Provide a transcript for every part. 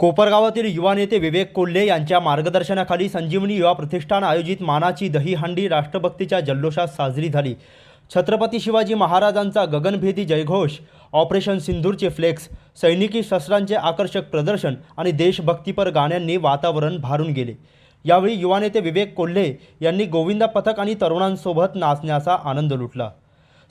कोपरगावातील युवा नेते विवेक कोल्हे यांच्या मार्गदर्शनाखाली संजीवनी युवा प्रतिष्ठान आयोजित मानाची दहीहंडी राष्ट्रभक्तीच्या जल्लोषात साजरी झाली. छत्रपती शिवाजी महाराजांचा गगनभेदी जयघोष ऑपरेशन सिंधूरचे फ्लेक्स सैनिकी शस्त्रांचे आकर्षक प्रदर्शन आणि देशभक्तीपर गाण्यांनी वातावरण भारून गेले. यावेळी युवा नेते विवेक कोल्हे यांनी गोविंदा पथक आणि तरुणांसोबत नाचण्याचा आनंद लुटला.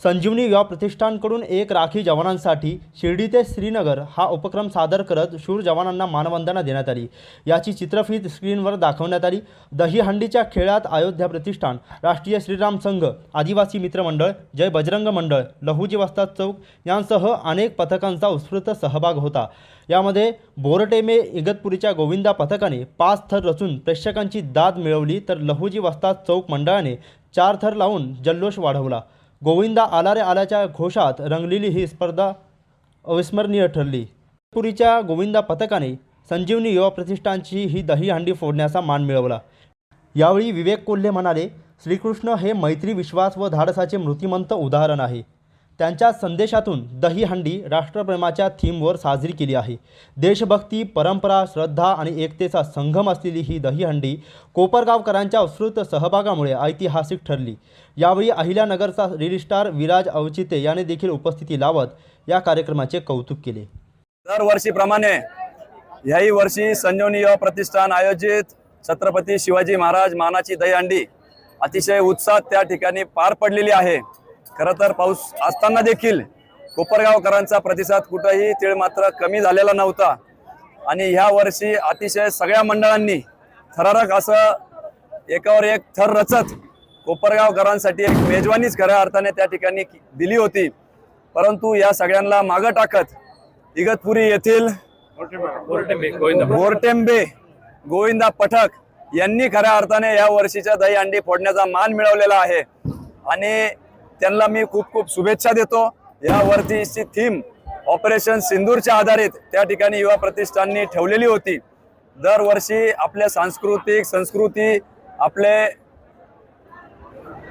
संजीवनी युवा प्रतिष्ठानकडून एक राखी जवानांसाठी शिर्डी ते श्रीनगर हा उपक्रम सादर करत शूर जवानांना मानवंदना देण्यात आली. याची चित्रफीत स्क्रीनवर दाखवण्यात आली. दहीहंडीच्या खेळात अयोध्या प्रतिष्ठान राष्ट्रीय श्रीराम संघ आदिवासी मित्र मंडळ जय बजरंग मंडळ लहुजी वस्ताद चौक यांसह अनेक पथकांचा उत्स्फूर्त सहभाग होता. यामध्ये बोरटेमे इगतपुरीच्या गोविंदा पथकाने पाच थर रचून प्रेक्षकांची दाद मिळवली तर लहुजी वस्ताद चौक मंडळाने चार थर लावून जल्लोष वाढवला. गोविंदा आलारे आल्याच्या घोषात रंगलेली ही स्पर्धा अविस्मरणीय ठरली. पुरीच्या गोविंदा पथकाने संजीवनी युवा प्रतिष्ठानची ही दहीहंडी फोडण्याचा मान मिळवला. यावेळी विवेक कोल्हे म्हणाले श्रीकृष्ण हे मैत्री विश्वास व धाडसाचे मृतिमंत उदाहरण आहे. त्यांच्या संदेशातून दहीहंडी राष्ट्रप्रेमाच्या थीमवर साजरी केली आहे. देशभक्ती परंपरा श्रद्धा आणि एकतेचा संगम असलेली ही दहीहंडी कोपरगावकरांच्या उत्स्फूर्त सहभागामुळे ऐतिहासिक ठरली. यावेळी अहिल्यानगरचा रिलिस्टार विराज अवचिते याने देखील उपस्थिती लावत या कार्यक्रमाचे कौतुक केले. दरवर्षीप्रमाणे याही वर्षी संजीवनी प्रतिष्ठान आयोजित छत्रपती शिवाजी महाराज मानाची दहीहंडी अतिशय उत्साहात त्या ठिकाणी पार पडलेली आहे. खरं तर पाऊस असताना देखील कोपरगावकरांचा प्रतिसाद कुठंही तीळ मात्र कमी झालेला नव्हता. आणि ह्या वर्षी अतिशय सगळ्या मंडळांनी थरारक असं एकावर एक थर रचत कोपरगावकरांसाठी एक मेजवानीच खऱ्या अर्थाने त्या ठिकाणी दिली होती. परंतु या सगळ्यांना मागं टाकत इगतपुरी येथील बोरटेंबे गोविंदा पठक यांनी खऱ्या अर्थाने या वर्षीच्या दही अंडी फोडण्याचा मान मिळवलेला आहे. आणि त्यांना मी खूप खूप शुभेच्छा देतो. या वर्षीची थीम ऑपरेशन सिंदूरच्या आधारित त्या ठिकाणी युवा प्रतिष्ठाननी ठेवलेली होती. दरवर्षी आपल्या सांस्कृतिक संस्कृती आपले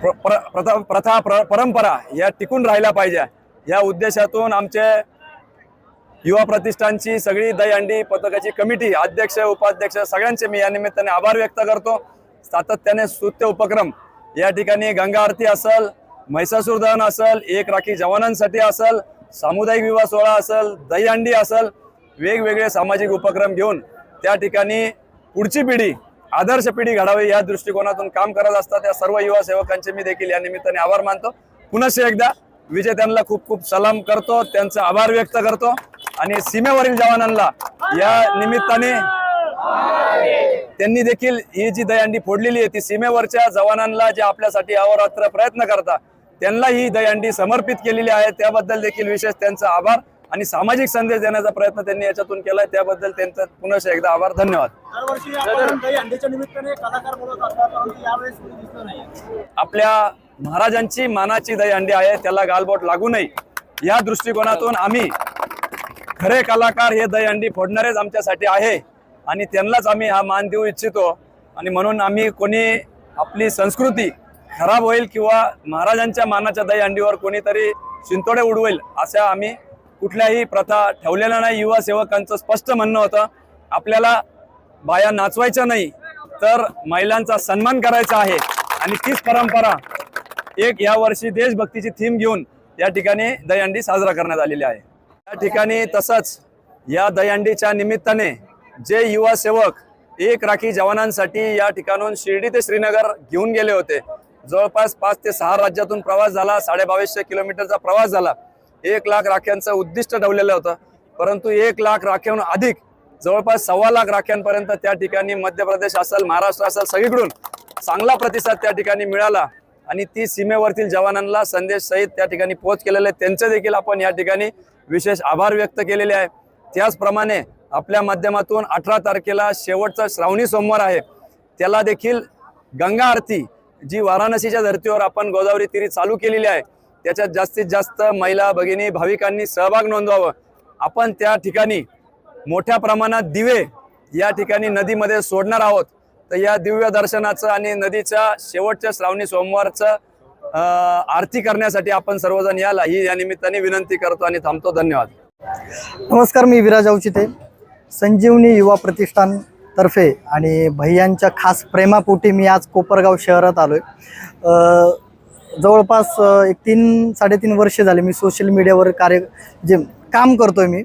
प्र- प्र- प्रथा प्रथा प्र- परंपरा या टिकून राहिल्या पाहिजे. या उद्देशातून आमचे युवा प्रतिष्ठानची सगळी दहीहंडी पथकाची कमिटी अध्यक्ष उपाध्यक्ष सगळ्यांचे मी या निमित्ताने आभार व्यक्त करतो. सातत्याने स्तुत्य उपक्रम या ठिकाणी गंगा आरती असेल म्हैसासूर दहन असल एक राखी जवानांसाठी असल सामुदायिक विवाह सोहळा असल दहीहंडी असल वेगवेगळे सामाजिक उपक्रम घेऊन त्या ठिकाणी पुढची पिढी आदर्श पिढी घडावी या दृष्टिकोनातून काम करत असतात. त्या सर्व युवा सेवकांचे मी देखील या निमित्ताने आभार मानतो. पुनश्च एकदा विजेत्यांना खूप खूप सलाम करतो त्यांचा आभार व्यक्त करतो आणि सीमेवरील जवानांना या निमित्ताने त्यांनी देखील ही जी दहीहंडी फोडलेली आहे ती सीमेवरच्या जवानांना जे आपल्यासाठी अहोरात्र प्रयत्न करतात त्यांना ही दहीहंडी समर्पित केलेली आहे. त्याबद्दल देखील विशेष त्यांचा आभार आणि सामाजिक संदेश देण्याचा प्रयत्न त्यांनी याच्यातून केलाय. त्याबद्दल त्यांचा पुनश्च एकदा आभार. धन्यवाद. आपल्या महाराजांची मानाची दहीहंडी आहे. त्याला गालबोट लागू नये. या दृष्टिकोनातून आम्ही खरे कलाकार हे दहीहंडी फोडणारेच आमच्यासाठी आहे आणि त्यांनाच आम्ही हा मान देऊ इच्छितो. आणि म्हणून आम्ही कोणी आपली संस्कृती खराब होईल किंवा महाराजांच्या मानाच्या दहीहंडीवर कोणीतरी शिंतोडे उडवेल अशा आम्ही कुठल्याही प्रथा ठेवलेल्या नाही. युवा सेवकांचं स्पष्ट म्हणणं होतं आपल्याला बाया नाचवायच्या नाही तर महिलांचा सन्मान करायचा आहे. आणि तीच परंपरा एक यावर्षी देशभक्तीची थीम घेऊन या ठिकाणी दहीहंडी साजरा करण्यात आलेली आहे. या ठिकाणी तसंच या दहीहंडीच्या निमित्ताने जे युवा सेवक एक राखी जवानांसाठी या ठिकाणून शिर्डी ते श्रीनगर घेऊन गेले होते जवळपास पाच ते सहा राज्यातून प्रवास झाला साडेबावीसशे किलोमीटरचा प्रवास झाला. एक लाख राख्यांचं उद्दिष्ट ठेवलेलं होतं. परंतु एक लाख राख्याहून अधिक जवळपास सव्वा लाख राख्यांपर्यंत त्या ठिकाणी मध्य प्रदेश असेल महाराष्ट्र असेल सगळीकडून चांगला प्रतिसाद त्या ठिकाणी मिळाला. आणि ती सीमेवरतील जवानांना संदेश सहित त्या ठिकाणी पोहोच केलेले आहे. त्यांचे देखील आपण या ठिकाणी विशेष आभार व्यक्त केलेले आहे. त्याचप्रमाणे आपल्या माध्यमातून अठरा तारखेला शेवटचा श्रावणी सोमवार आहे. त्याला देखील गंगा आरती जी वाराणसीच्या धर्तीवर आपण गोदावरी तिरी चालू केलेली आहे त्याच्यात जास्तीत जास्त महिला भगिनी भाविकांनी सहभाग नोंदवावं. आपण त्या ठिकाणी मोठ्या प्रमाणात दिवे या ठिकाणी नदीमध्ये सोडणार आहोत. तर या दिव्य दर्शनाचं आणि नदीच्या शेवटच्या श्रावणी सोमवारचं आरती करण्यासाठी आपण सर्वजण याला ही या निमित्ताने विनंती करतो आणि थांबतो. धन्यवाद. नमस्कार मी विराज औचिते संजीवनी युवा प्रतिष्ठान तर्फे आणि भैयांच्या खास प्रेमापोटी मी आज कोपरगाव शहरात आलो आहे जवळपास एक तीन साडेतीन वर्षे झाले मी सोशल मीडियावर कार्य जे काम करतो आहे मी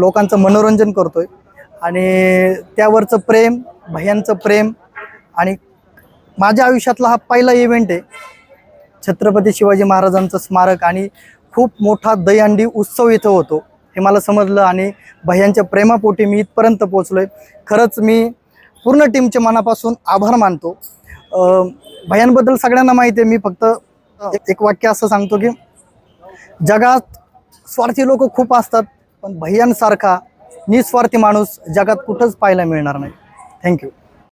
लोकांचं मनोरंजन करतो आहे आणि त्यावरचं प्रेम भैयांचं प्रेम आणि माझ्या आयुष्यातला हा पहिला इव्हेंट आहे छत्रपती शिवाजी महाराजांचं स्मारक आणि खूप मोठा दहीहंडी उत्सव इथं होतो. हे मला समजलं आणि भैयांच्या प्रेमापोटी मी इथपर्यंत पोचलो आहे खरंच मी पूर्ण टीमच्या मनापासून आभार मानतो. अं, भैयांबद्दल सगळ्यांना माहिती आहे मी फक्त एक- एक वाक्य असं सांगतो की जगात स्वार्थी लोक खूप असतात पण भैयांसारखा निस्वार्थी माणूस जगात कुठंच पाहायला मिळणार नाही. थँक्यू